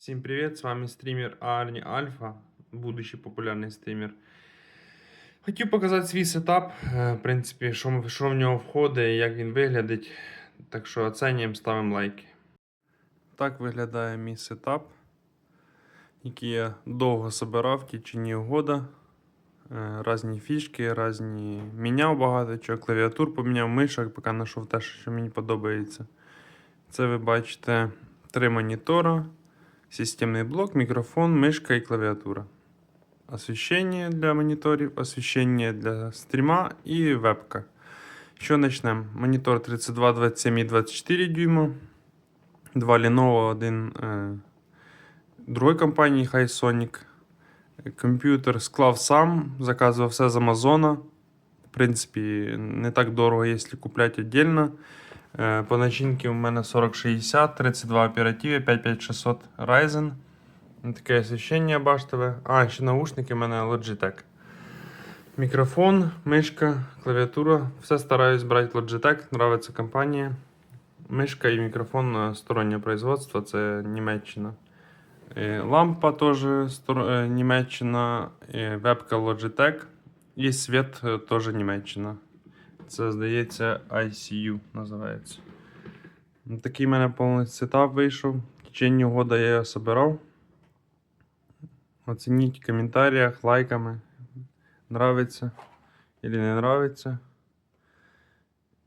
Всім привіт! З вами стрімер Арні Альфа, будущий популярний стрімер. Хотів показати свій сетап, е, в принципі, що, що в нього входить і як він виглядить. Так що оцінюємо, ставимо лайки. Так виглядає мій сетап, який я довго збирав в течение года. Е, Разні фішки, різні міняв багато чого, клавіатур поміняв, мишок, поки знайшов те, що мені подобається. Це ви бачите три монітора, системний блок, мікрофон, мишка і клавіатура. Освіщення для моніторів, освіщення для стріма і вебка. Що почнемо? Монітор 32, 27 і 24 дюйма. Два Lenovo, один е, другої компанії Highsonic. Комп'ютер склав сам, заказував все з Амазона. В принципі, не так дорого, якщо купляти віддільно. Е, По начинці у мене 4060, 32 оперативи, 55600 Ryzen. Таке освіщення баштове. А, ще наушники у мене Logitech. Мікрофон, мишка, клавіатура. Все стараюсь брати Logitech, нравиться компанія. Мишка і мікрофон е, стороннє производство, це Німеччина. Е, Лампа теж стор- Німеччина, вебка Logitech і світ теж Німеччина. Це, здається, ICU називається. Ну, Такий в мене повний сетап вийшов. В течение года я його собирав. Оцініть в коментарях, лайками. Нравиться или не нравиться.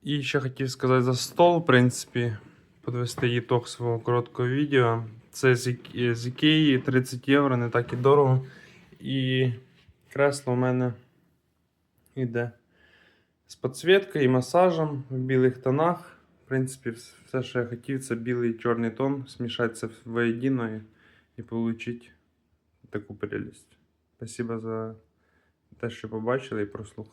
І ще хотів сказати за стол, в принципі, підвести ітог свого короткого відео. Це з Ікеї 30 євро, не так і дорого. І кресло у мене йде з підсвіткою і масажем в білих тонах. В принципі, все, що я хотів, це білий і чорний тон, смішати це воєдино і, отримати таку прелість. Спасибо за те, що побачили і прослухали.